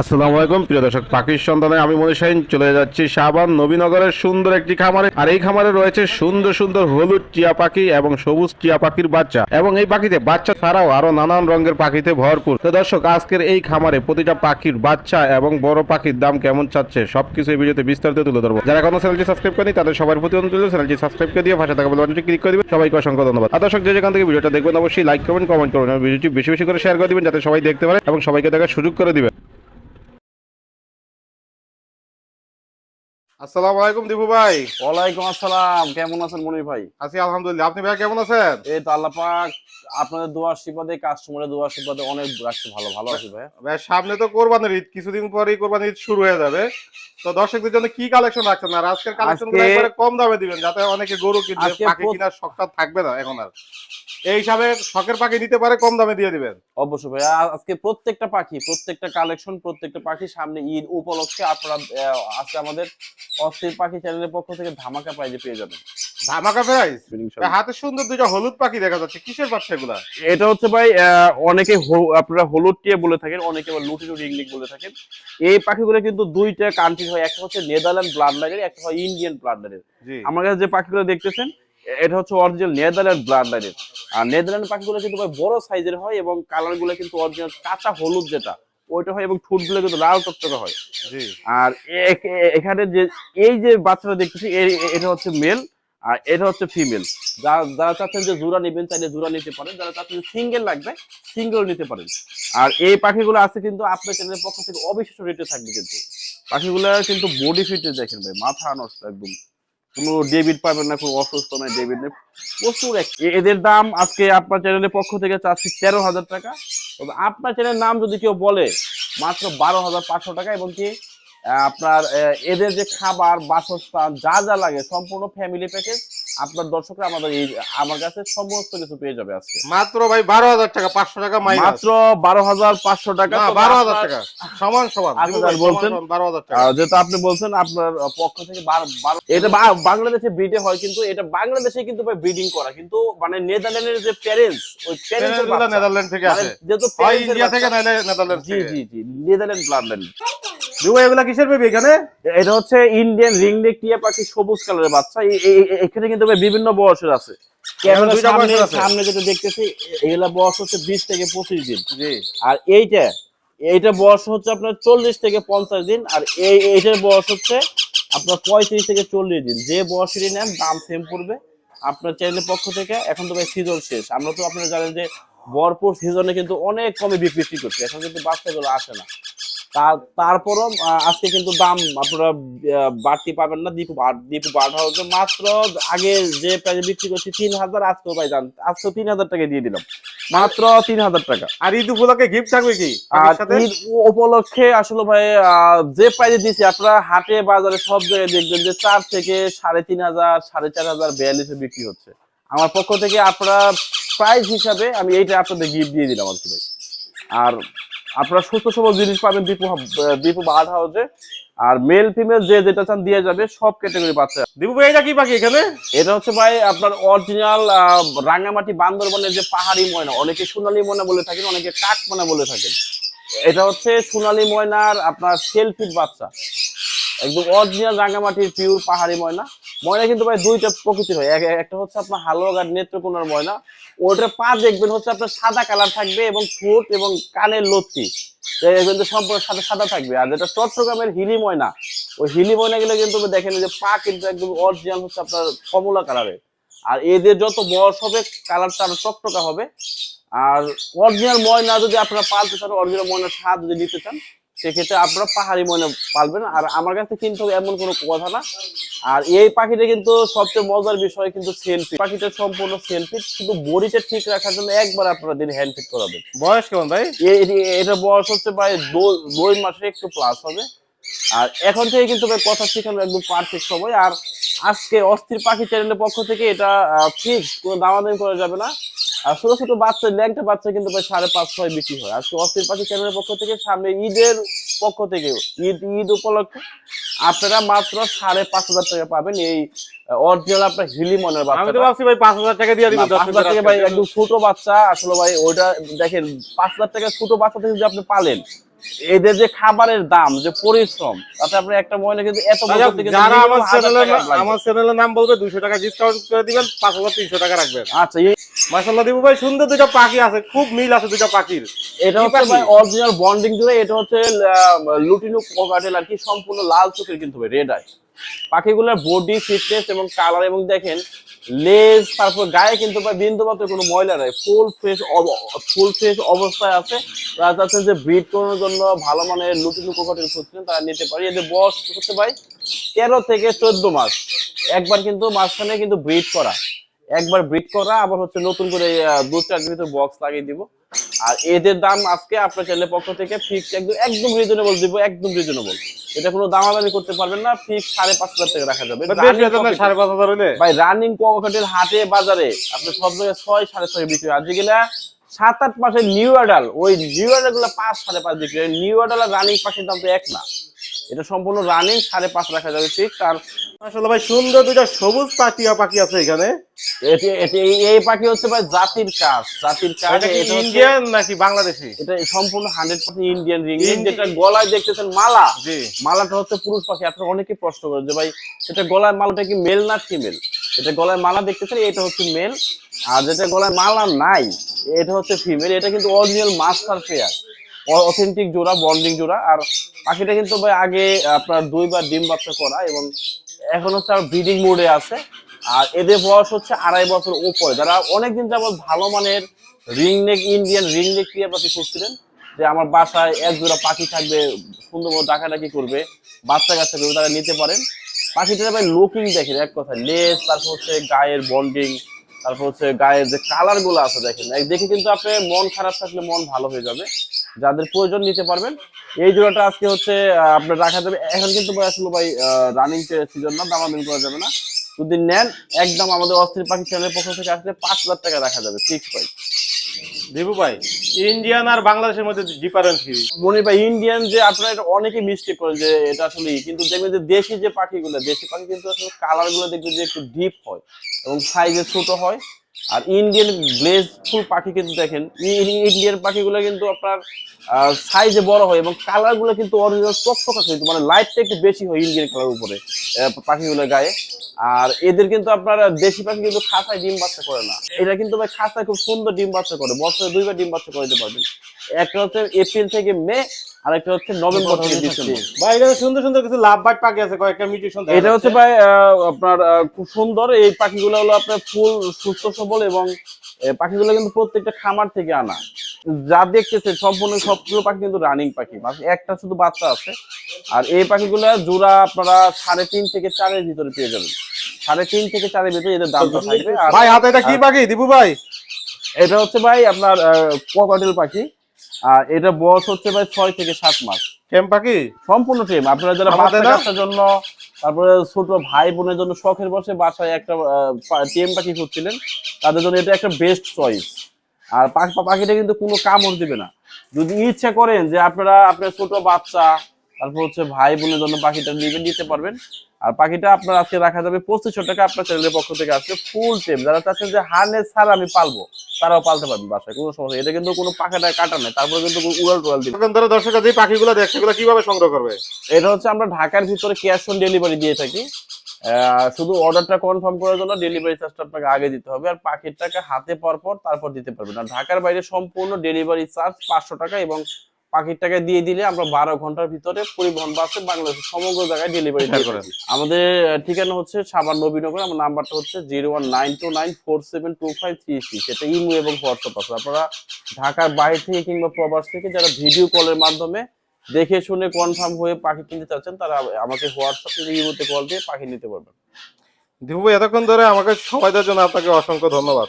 আসসালামু আলাইকুম, প্রিয় দর্শক, পাখির সন্তানে আমি মনে মনীষাইন চলে যাচ্ছি সাবান নবীনগরের সুন্দর একটি খামারে। আর এই খামারে রয়েছে সুন্দর সুন্দর হলুদ টিয়া পাখি এবং সবুজ টিয়া পাখির বাচ্চা। এবং এই পাখিতে বাচ্চা ছাড়াও আরও নানান রঙের পাখিতে ভরপুর। তো দর্শক, আজকের এই খামারে প্রতিটা পাখির বাচ্চা এবং বড় পাখির দাম কেমন চাচ্ছে, সবকিছু এই ভিডিওতে বিস্তারিত তুলে ধরবো। যারা কোনো চ্যানেলটি সাবস্ক্রাইব করেনি তাদের সবার প্রতি অনুরোধ চ্যানেলটি সাবস্ক্রাইব করে দিয়ে ভাষা থাকা বেলবাটনটি ক্লিক করে দিবেন। সবাইকে অসংখ্য ধন্যবাদ। আর দর্শক, যে যেখান থেকে ভিডিওটা দেখবেন, অবশ্যই লাইক করবেন কমেন্ট করবেন ভিডিওটি বেশি বেশি করে শেয়ার করে দিবেন, যাতে সবাই দেখতে পারে এবং সবাইকে দেখার সুযোগ করে দিবেন আসসালামু আলাইকুম দীপু ভাই। ওয়ালাইকুম আসসালাম। কেমন আছেন মনির ভাই? আছি আলহামদুলিল্লাহ। আপনি ভাই কেমন আছেন? এই তো আল্লাহ পাক আপনাদের দোয়ার আশীর্বাদে কাস্টমারের দোয়ার আশীর্বাদে অনেক রাখছে ভালো ভালো আছি ভাই। ভাই সামনে তো কোরবানির ঈদ কিছুদিন পরেই কোরবানির ঈদ শুরু হয়ে যাবে। তো দর্শকদের জন্য কি কালেকশন রাখছেন? আর আজকের একবারে কম দামে দিবেন যাতে অনেকে গরু কিনবে পাখি কেনার শখটা থাকবে না এখন আর। এই হিসাবে শখের পাখি নিতে পারে কম দামে দিয়ে দিবেন। অবশ্যই ভাই। আজকে প্রত্যেকটা পাখি প্রত্যেকটা কালেকশন প্রত্যেকটা পাখি সামনে ঈদ উপলক্ষে আপনারা আজকে আমাদের অস্থির পাখি চ্যানেলের পক্ষ থেকে ধামাকা প্রাইজে পেয়ে যাবেন। ধামাকা প্রাইস হাতে সুন্দর দুইটা হলুদ পাখি দেখা যাচ্ছে। কিসের বাচ্চা এগুলা? এটা হচ্ছে ভাই অনেকে আপনারা হলুদ টিয়ে বলে থাকেন অনেকে আবার লুটি লুটি ইংলিশ বলে থাকেন। এই পাখিগুলো কিন্তু দুইটা কান্ট্রি হয় একটা হচ্ছে নেদারল্যান্ড ব্লাড লাইনের একটা হয় ইন্ডিয়ান ব্লাড লাইনের আমার কাছে যে পাখিগুলো দেখতেছেন এটা হচ্ছে অরিজিনাল নেদারল্যান্ড ব্লাড লাইনের আর নেদারল্যান্ড পাখিগুলো কিন্তু ভাই বড় সাইজের হয় এবং কালারগুলো কিন্তু অরিজিনাল কাঁচা হলুদ যেটা ওইটা হয় এবং ঠোঁটগুলো কিন্তু লাল টকটকে হয়। আর এখানে যে এই যে বাচ্চাটা দেখতেছি এটা হচ্ছে মেল আর এটা হচ্ছে ফিমেল যারা চাচ্ছেন যে জোড়া নেবেন চাইলে জোড়া নিতে পারেন। যারা চাচ্ছেন সিঙ্গেল লাগবে সিঙ্গেল নিতে পারেন। আর এই পাখিগুলো আছে কিন্তু আপনার চ্যানেলের পক্ষ থেকে অবিশ্বাস্য রেটে থাকবে কিন্তু। পাখিগুলো কিন্তু বডি ফিটে দেখেন ভাই মাথা নষ্ট একদম। কোনো ডেবিট পাবেন না, কোনো অসুস্থ নয় ডেবিট নেই। প্রচুর এদের দাম আজকে আপনার চ্যানেলের পক্ষ থেকে চাচ্ছি তেরো হাজার টাকা। তবে আপনার চ্যানেলের নাম যদি কেউ বলে, মাত্র বারো হাজার পাঁচশো টাকা এবং কি আপনার এদের যে খাবার, বাসস্থান, যা যা লাগে, সম্পূর্ণ ফ্যামিলি প্যাকেজ আপনার দর্শকরা আমাদের এই আমার কাছে সমস্ত কিছু পেয়ে যাবে আজকে। মাত্র ভাই বারো হাজার টাকা পাঁচশো টাকা মাইনাস। মাত্র বারো হাজার পাঁচশো টাকা বারো হাজার টাকা। সমান সমান। আচ্ছা, বলছেন? বারো হাজার টাকা। যেহেতু আপনি বলছেন আপনার পক্ষ থেকে এটা বাংলাদেশে ব্রিডে হয় কিন্তু এটা বাংলাদেশে কিন্তু ভাই ব্রিডিং করা। কিন্তু মানে নেদারল্যান্ডের যে প্যারেন্টস ওই প্যারেন্টস নেদারল্যান্ড থেকে মানে আসে। যেহেতু ইন্ডিয়া থেকে নাইলে নেদারল্যান্ড জি জি জি নেদারল্যান্ড ব্লাডল্যান্ড। দীপু এগুলা কিসের বেবি এখানে? এটা হচ্ছে ইন্ডিয়ান রিংনেক টিয়া পাখি সবুজ কালারের বাচ্চা। এ- এ- এ- এখানে কিন্তু বিভিন্ন বয়সের আছে। সামনে যেটা দেখতেছি এগুলা বয়স হচ্ছে বিশ থেকে পঁচিশ দিন। আর এইটা এইটা বয়স হচ্ছে আপনার চল্লিশ থেকে পঞ্চাশ দিন। আর এই এইটার বয়স হচ্ছে আপনার পঁয়ত্রিশ থেকে চল্লিশ দিন। যে বয়সেরই নেন দাম সেম পড়বে। আপনার চ্যানেলের পক্ষ থেকে এখন তো ভাই সিজন শেষ। আমরা তো আপনারা জানেন যে ভরপুর সিজনে কিন্তু অনেক কমে বিক্রি করছে। এখন কিন্তু বাচ্চাগুলো আসে না। তারপরও আজকে কিন্তু দাম আপনারা বাড়তি পাবেন না। দীপু দীপু বাড়া হচ্ছে মাত্র আগে যে প্রাইসে বিক্রি করছি তিন হাজার আজকেও ভাই জান আজকেও তিন হাজার টাকা দিয়ে দিলাম। মাত্র তিন হাজার টাকা। আর ঈদ উপলক্ষে গিফট থাকবে কি? ঈদ উপলক্ষে আসলে ভাই যে প্রাইজে দিচ্ছি আপনারা হাটে বাজারে সব জায়গায় দেখবেন যে চার থেকে সাড়ে তিন হাজার সাড়ে চার হাজার বিয়াল্লিশে বিক্রি হচ্ছে। আমার পক্ষ থেকে আপনারা প্রাইস হিসাবে আমি এইটা আপনাদের গিফট দিয়ে দিলাম আর কি ভাই। আর আপনারা সুস্থ সবল জিনিস পাবেন দীপু দীপু বার্ড হাউসে আর মেল ফিমেল যে যেটা চান দিয়ে যাবে সব ক্যাটাগরি বাচ্চা দীপু ভাই এটা কি পাখি এখানে? এটা হচ্ছে ভাই আপনার অরিজিনাল রাঙামাটি বান্দরবনের যে পাহাড়ি ময়না। অনেকে সোনালী ময়না বলে থাকেন অনেকে কাক ময়না বলে থাকেন। এটা হচ্ছে সোনালী ময়নার আপনার সেলফিট বাচ্চা। একদম অরিজিনাল রাঙামাটির পিওর পাহাড়ি ময়না। ময়না কিন্তু ভাই দুইটা প্রকৃতির হয়। একটা হচ্ছে আপনার হালুয়াগ আর নেত্রকোনার ময়না। ওটার পা দেখবেন হচ্ছে আপনার সাদা কালার থাকবে এবং ঠোঁট এবং কানের লত্তি কিন্তু সম্পূর্ণ সাদা সাদা থাকবে। আর যেটা চট্টগ্রামের হিলি ময়না, ওই হিলি ময়না গুলো কিন্তু দেখেন যে পা কিন্তু একদম অরিজিনাল হচ্ছে আপনার কমলা কালারের। আর এদের যত বয়স হবে, কালারটা আরও চকচকা হবে। আর অরিজিনাল ময়না যদি আপনারা পালতে চান অরিজিনাল ময়নার স্বাদ যদি নিতে চান সেক্ষেত্রে আপনারা পাহাড়ি মনে পালবেন আর আমার কাছে কিন্তু এমন কোনো কথা না। আর এই পাখিটা কিন্তু সবচেয়ে মজার বিষয় কিন্তু সেলফি পাখিটা সম্পূর্ণ সেলফি কিন্তু বডিটা ঠিক রাখার জন্য একবার আপনারা দিন হ্যান্ড ফিট করাবেন। বয়স কেমন ভাই? এটা বয়স হচ্ছে প্রায় দুই মাসে একটু প্লাস হবে। আর এখন থেকে কিন্তু ভাই কথা শেখানোর একদম পারফেক্ট সময়। আর আজকে অস্থির পাখি চ্যানেলের পক্ষ থেকে এটা ফিক্স কোনো দামাদামি করা যাবে না। আর ছোট ছোট বাচ্চা ল্যাংটা বাচ্চা কিন্তু প্রায় সাড়ে পাঁচ ছয় বিক্রি হয়। আজকে অস্থির পাখি চ্যানেলের পক্ষ থেকে সামনে ঈদের পক্ষ থেকে ঈদ ঈদ উপলক্ষে আপনারা মাত্র সাড়ে পাঁচ হাজার টাকা পাবেন এই অরিজিনাল আপনার হিলি মনের আমি তো বাচ্চা ভাবছি ভাই পাঁচ হাজার টাকা দিয়ে হাজার টাকা ভাই একদম ছোট বাচ্চা। আসলে ভাই ওইটা দেখেন পাঁচ হাজার টাকা ছোট বাচ্চা থেকে যদি আপনি পালেন এদের যে খাবারের দাম যে পরিশ্রম তাতে আপনি একটা ময়না কিন্তু এত যারা আমার আমার চ্যানেলের নাম বলবে টাকা ডিসকাউন্ট করে দিবেন পাঁচ হাজার তিনশো টাকা রাখবেন। আচ্ছা দিবু ভাই সুন্দর দুইটা পাখি আছে খুব মিল আছে দুইটা পাখির। এটা হচ্ছে? ভাই অরিজিনাল বন্ডিং জুড়ে এটা হচ্ছে লুটিনু কোকাটেল আর কি সম্পূর্ণ লাল চোখের কিন্তু রেড আই পাখিগুলোর বডি ফিটনেস এবং কালার এবং দেখেন লেজ, তারপর গায়ে কিন্তু বিন্দু মাত্র কোনো ময়লা নাই। ফুল ফ্রেশ ফুল ফ্রেশ অবস্থায় আছে। তারা চাচ্ছেন যে ব্রিড করানোর জন্য ভালো মানের লুটি লুকো কটের খুঁজছেন, তারা নিতে পারে। এদের বয়স করতে পারি? তেরো থেকে চোদ্দ মাস। একবার কিন্তু মাঝখানে কিন্তু ব্রিড করা। একবার ব্রিড করা, আবার হচ্ছে নতুন করে দু চার বক্স লাগিয়ে দিব। আর এদের দাম আজকে আপনার চ্যানেলের পক্ষ থেকে ফিক্স একদম একদম রিজনেবল দিব একদম রিজনেবল এটা কোনো দামাদামি করতে পারবেন না ফিক্স সাড়ে পাঁচ হাজার টাকা রাখা যাবে। সাড়ে পাঁচ হাজার হইলে ভাই রানিং কোয়াকাটের হাটে বাজারে আপনি সব জায়গায় ছয় সাড়ে ছয় বিক্রি। আর যেগুলা সাত আট মাসের নিউ অ্যাডাল ওই নিউ অ্যাডালগুলো পাঁচ সাড়ে পাঁচ বিক্রি নিউ অ্যাডাল আর রানিং পাখির দাম তো এক না। এটা সম্পূর্ণ রানিং সাড়ে পাঁচ রাখা যাবে ফিক্স আর মাসাল্লাহ ভাই সুন্দর দুইটা সবুজ পাটিয়া পাখি আছে এখানে। এই- পাখি হচ্ছে ভাই জাতির কাজ জাতির কাজ ইন্ডিয়ান নাকি বাংলাদেশি? এটা সম্পূর্ণ হান্ড্রেড পার্সেন্ট ইন্ডিয়ান রিং যেটা গলায় দেখতেছেন মালা। জি। মালাটা হচ্ছে পুরুষ পাখি আপনারা অনেকে প্রশ্ন করেন যে ভাই এটা গলায় মালাটা কি মেল না ফিমেল এটা গলায় মালা দেখতেছেন এটা হচ্ছে মেল আর যেটা গলায় মালা নাই এটা হচ্ছে ফিমেল এটা কিন্তু অরিজিনাল মাস্টার পেয়ার অথেন্টিক জোড়া বন্ডিং জোড়া। আর পাখিটা কিন্তু ভাই আগে আপনার দুইবার ডিম বাচ্চা করা এবং এখন হচ্ছে আর ব্রিডিং মোডে আছে। আর এদের বয়স হচ্ছে আড়াই বছর উপরে। যারা অনেকদিন যাবত ভালো মানের ring neck Indian ring neck ক্রিয়া পাখি খুঁজছিলেন, যে আমার বাসায় এক জোড়া পাখি থাকবে সুন্দর মতো ডাকাডাকি করবে, বাচ্চা কাচ্চা করবে, তারা নিতে পারেন। পাখিটা ভাই লুকিং দেখেন, এক কথা লেজ তারপর হচ্ছে গায়ের বন্ডিং তারপর হচ্ছে গায়ের যে কালারগুলো আছে দেখেন। দেখে কিন্তু আপনি মন খারাপ থাকলে মন ভালো হয়ে যাবে। যাদের প্রয়োজন নিতে পারবেন। এই জোড়াটা আজকে হচ্ছে আপনার রাখা যাবে। এখন কিন্তু ভাই আসলে ভাই রানিং সিজন না দামাদামি করা যাবে না। যদি নেন একদম আমাদের অস্থির পাখি চ্যানেলের পক্ষ থেকে আসলে পাঁচ হাজার টাকা রাখা যাবে ফিক্স প্রাইস দিবু ভাই ইন্ডিয়ান আর বাংলাদেশের মধ্যে ডিফারেন্স কি? মনে ভাই ইন্ডিয়ান যে আপনারা এটা অনেকে মিস্টেক করেন যে এটা আসলে কিন্তু দেখবেন যে দেশি যে পাখিগুলো দেশি পাখি কিন্তু আসলে কালারগুলো দেখবেন যে একটু ডিপ হয় এবং সাইজে ছোট হয়। আর ইন্ডিয়ান গ্লেজফুল পাখি কিন্তু দেখেন ইন্ডিয়ান পাখিগুলো কিন্তু আপনার সাইজে বড় হয় এবং কালারগুলো কিন্তু অরিজিনাল চকচকা কিন্তু মানে লাইটটা একটু বেশি হয় ইন্ডিয়ান কালার উপরে আহ, পাখিগুলোর গায়ে। আর এদের কিন্তু আপনার দেশি পাখি কিন্তু খাঁচায় ডিম বাচ্চা করে না। এটা কিন্তু ভাই খাঁচায় খুব সুন্দর ডিম বাচ্চা করে বছরে দুইবার ডিম বাচ্চা করে দিতে পারবেন। একটা হচ্ছে এপ্রিল থেকে মে আর একটা হচ্ছে নভেম্বর থেকে ডিসেম্বর। ভাই এখানে সুন্দর সুন্দর কিছু লাভ বাট পাখি আছে কয়েকটা মিউটেশন এটা হচ্ছে ভাই আপনার খুব সুন্দর। এই পাখিগুলো হলো আপনার ফুল সুস্থ সবল এবং পাখিগুলো কিন্তু প্রত্যেকটা খামার থেকে আনা। যা দেখতেছে সম্পূর্ণ সবগুলো পাখি কিন্তু রানিং পাখি। একটা শুধু বাচ্চা আছে। আর এই পাখিগুলো জোড়া আপনারা সাড়ে তিন থেকে চারের ভিতরে পেয়ে যাবেন। সাড়ে তিন থেকে চারের ভিতরে এদের দামটা থাকবে। ভাই হাতে এটা কি পাখি? দিবু ভাই। এটা হচ্ছে ভাই আপনার কোকাটেল পাখি। আর এটা বয়স হচ্ছে ভাই ছয় থেকে সাত মাস। কেম পাখি? সম্পূর্ণ টেম। আপনারা যারা বাসায় বাচ্চা? কাচ্চার জন্য তারপরে ছোট ভাই বোনের জন্য শখের বসে বাসায় একটা টেম পাখি খুঁজছিলেন তাদের জন্য এটা একটা বেস্ট চয়েস আর পাখি পাখিটা কিন্তু কোনো কামড় দিবে না। যদি ইচ্ছা করেন যে আপনারা আপনার ছোট বাচ্চা তারপর হচ্ছে ভাই বোনের জন্য পাখিটা নিবেন নিতে পারবেন। আর পাখিটা আপনার আজকে রাখা যাবে পঁচিশশো টাকা আপনার চ্যানেলের পক্ষ থেকে আসবে ফুল টেম যারা চাচ্ছেন যে হার্নেস ছাড়া আমি পালবো তারাও পালতে পারবেন বাসায় কোনো সমস্যা এটা কিন্তু কোনো পাখাটা কাটা নেই তারপরে কিন্তু উড়াল টুড়াল দিবে। ধরো দর্শক যে পাখিগুলো দেখছে সেগুলো কীভাবে সংগ্রহ করবে? এটা হচ্ছে আমরা ঢাকার ভিতরে ক্যাশ অন ডেলিভারি দিয়ে থাকি। আহ, শুধু অর্ডারটা কনফার্ম করার জন্য ডেলিভারি চার্জটা আপনাকে আগে দিতে হবে। আর পাখির টাকা হাতে পর পর তারপর দিতে পারবেন। আর ঢাকার বাইরে সম্পূর্ণ ডেলিভারি চার্জ পাঁচশো টাকা এবং পাখির টাকা দিয়ে দিলে আমরা বারো ঘণ্টার ভিতরে পরিবহন বাসে বাংলাদেশের সমগ্র জায়গায় ডেলিভারি করেন। আমাদের ঠিকানা হচ্ছে সাবান নবীনগর আমার নাম্বারটা হচ্ছে zero one nine two nine four seven two five three six এটা ইমো এবং হোয়াটসঅ্যাপ আছে। আপনারা ঢাকার বাইরে থেকে কিংবা প্রবাস থেকে যারা ভিডিও কলের মাধ্যমে দেখে শুনে কনফার্ম হয়ে পাখি কিনতে চাচ্ছেন তারা আমাকে হোয়াটসঅ্যাপ ইমোতে কল দিয়ে পাখি নিতে পারবেন। দিবু এতক্ষণ ধরে আমাকে সময় দেওয়ার জন্য আপনাকে অসংখ্য ধন্যবাদ।